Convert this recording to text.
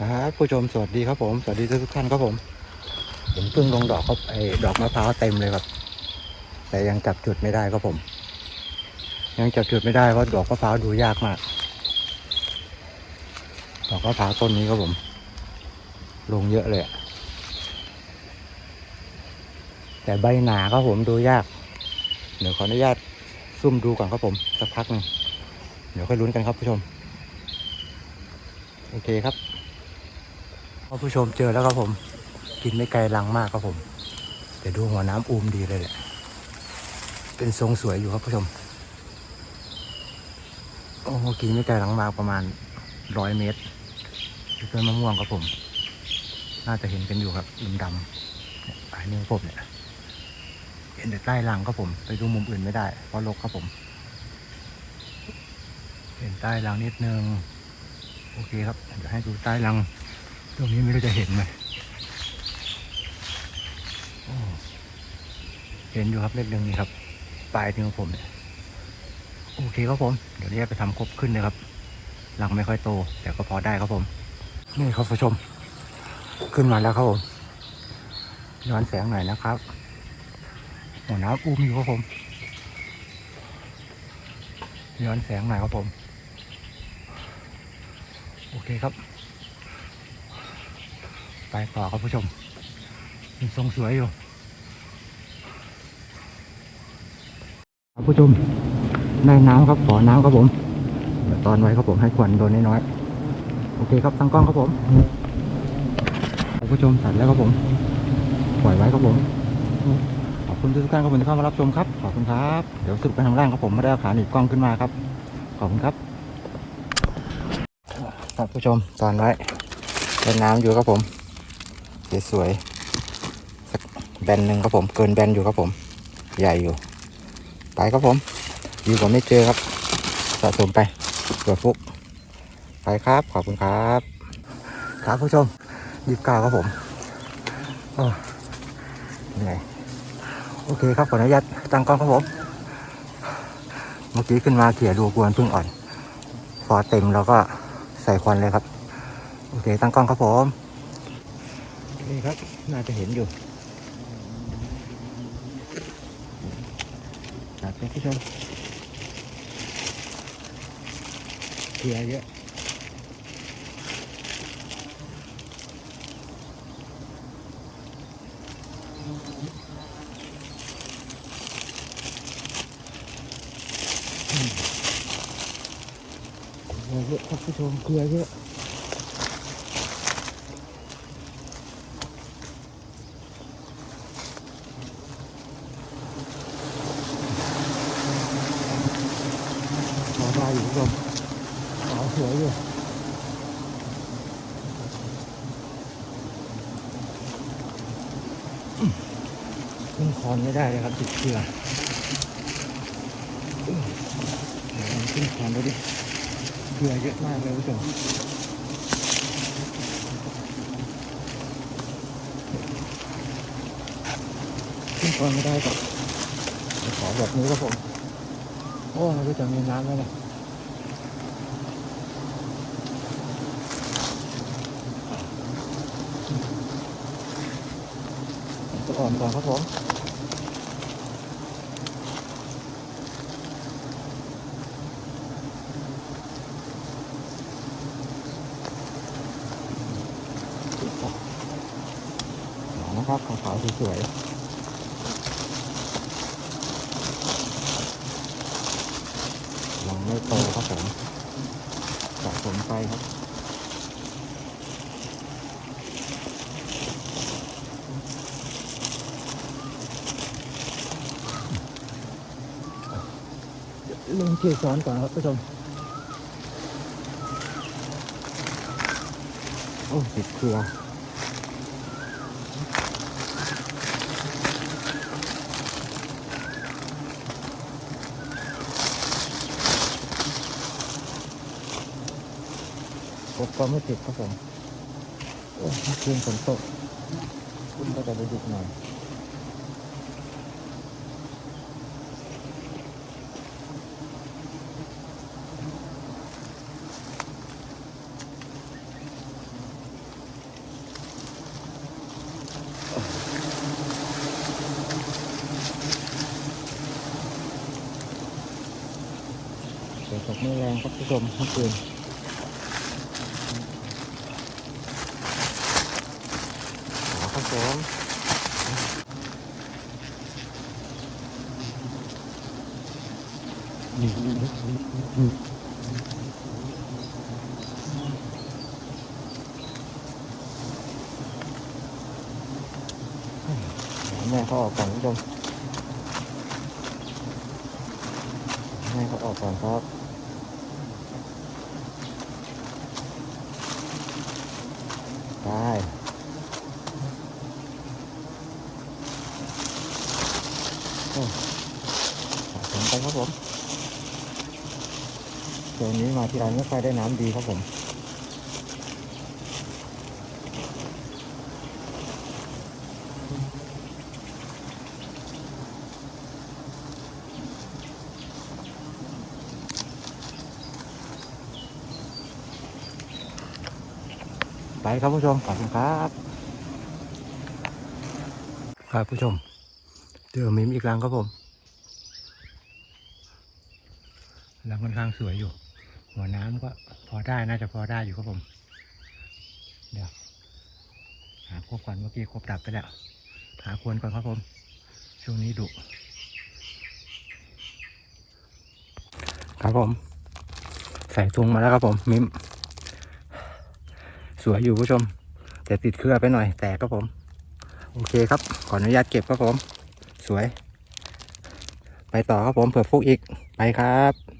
ครับผู้ชมสวัสดีครับผม สวัสดีทุกท่านครับผมผมเพิ่งลงดอกครับไอ้ดอกมะพร้าวเต็มเลยครับ แต่ยังจับจุดไม่ได้ครับผม ยังจับจุดไม่ได้เพราะดอกมะพร้าวดูยากมากดอกมะพร้าวต้นนี้ครับผม ลงเยอะเลยแต่ใบหนาครับผมดูยาก เดี๋ยวขออนุญาตซุ่มดูก่อนครับผมสักพักหนึ่งเดี๋ยวค่อยลุ้นกันครับผู้ชม โอเคครับ ท่าผู้ชมเจอแล้วครับผม กินไม่ไกลลังมากครับผม แต่ดูหัวน้ำอูมดีเลยแหละ เป็นทรงสวยอยู่ครับผู้ชม โอ้กินไม่ไกลลังมากประมาณร้อยเมตรคือต้นมะม่วงครับผม น่าจะเห็นกันอยู่ครับดำๆเนี่ยปลายนิ้ผมเนี่ยเห็นแต่ใต้รังครับผม ไปดูมุมอื่นไม่ได้ เพราะรกครับผม เห็นใต้รังนิดนึง โอเคครับเดี๋ยวให้ดูใต้รัง ตรงนี้ไม่รู้จะเห็นไหมเห็นอยู่ครับเล็กนึงนี่ครับ ปลายนิ้วผมเนี่ยโอเคครับผม เดี๋ยวนี้ไปทำครบขึ้นเลยครับรังไม่ค่อยโต แต่ก็พอได้ครับผม นี่ครับผู้ชม ขึ้นมาแล้วครับผมย้อนแสงหน่อยนะครับหัวน้ำอุ้มอยู่ครับผมย้อนแสงหน่อยครับผม โอเคครับ ไปต่อครับผู้ชมยังทรงสวยอยู่ครับผู้ชมในน้ำครับขอน้ำครับผมตอนไว้ครับผมให้ควันโดนน้อยๆโอเคครับตั้งกล้องครับผมครับผู้ชมตัดแล้วครับผมปล่อยไว้ครับผมขอบคุณทุกท่านครับผมที่เข้ามารับชมครับขอบคุณครับเดี๋ยวสรุปกันทางล่างครับผมไม่ได้อาขาหนีบกล้องขึ้นมาครับขอบคุณครับครับผู้ชมตอนไว้เล่นน้ำอยู่ครับผม สวยๆสักแบนหนึ่งครับผม เกินแบนอยู่ครับผม ใหญ่อยู่ ไปครับผม อยู่ผมไม่เจอครับ สะสมไปเกิดฟุก ไปครับ ขอบคุณครับ ครับผู้ชมยีิบเก้าครับผมโอ้เหนื่อยโอเคครับขออนุญาตตั้งกล้องครับผม เมื่อกี้ขึ้นมาเขี่ยดูกวนพึ่งอ่อน พอเต็มเราก็ใส่ควันเลยครับ โอเค ตั้งกล้องครับผม นี่ครับ น่าจะเห็นอยู่ตัดไปผู้ชมเกลือเยอะเกลือเยอะครับผู้ชมเกลือเยอะ ขอได้อยู่ผู้ชมขาวสวยอยู่อืมขึ้น คอนไม่ได้เลยครับติดเชือกอืมเดี๋ยลองขึ้นคอนดูดิเกลือเยอะมากเลยผู้ชมขึ้นคอนไม่ได้ก็เดี๋ยวขอแบบนี้ครับผม โอ้ไม่รู้จะมีน้ำไหมเนี่ย อ่อนก่อนครับผมหอมนะครับขาวๆสวยๆยังไม่โตครับผมสะสมไปครับ ลงเกสรก่อนครับผู้ชม โอ้ติดเครือปกก็ไม่ติดครับผมโอ้เมื่อนฝนตกคุณก็จะไปดึกหน่อย ตกไม่แรงครับผู้ชมเมื่อคืนขอครับผมแม่เขาออกก่อนผู้ชมแม่เขาออกก่อนครับ ได้โอ้สะสมไปครับผมตัวนี้มาที่ไรไม่ค่อยได้น้ำดีครับผม ไปครับผู้ชมขอบคุณครับครับผู้ชมเจอมิมอีกรังครับผมรังค่อนข้างสวยอยู่ หัวน้ำก็พอได้น่าจะพอได้อยู่ครับผม เดี๋ยวหาครบก่อนเมื่อกี้ครบดับไปแล้ว หาควรก่อนครับผม ช่วงนี้ดุครับผม ใส่ถุงมาแล้วครับผมมิม วยอยู่ผู้ชม แต่ติดเครือไปหน่อยแตกครับผม โอเคครับ ขออนุญาตเก็บครับผม สวย ไปต่อครับผมเผื่อฟุกอีกไปครับ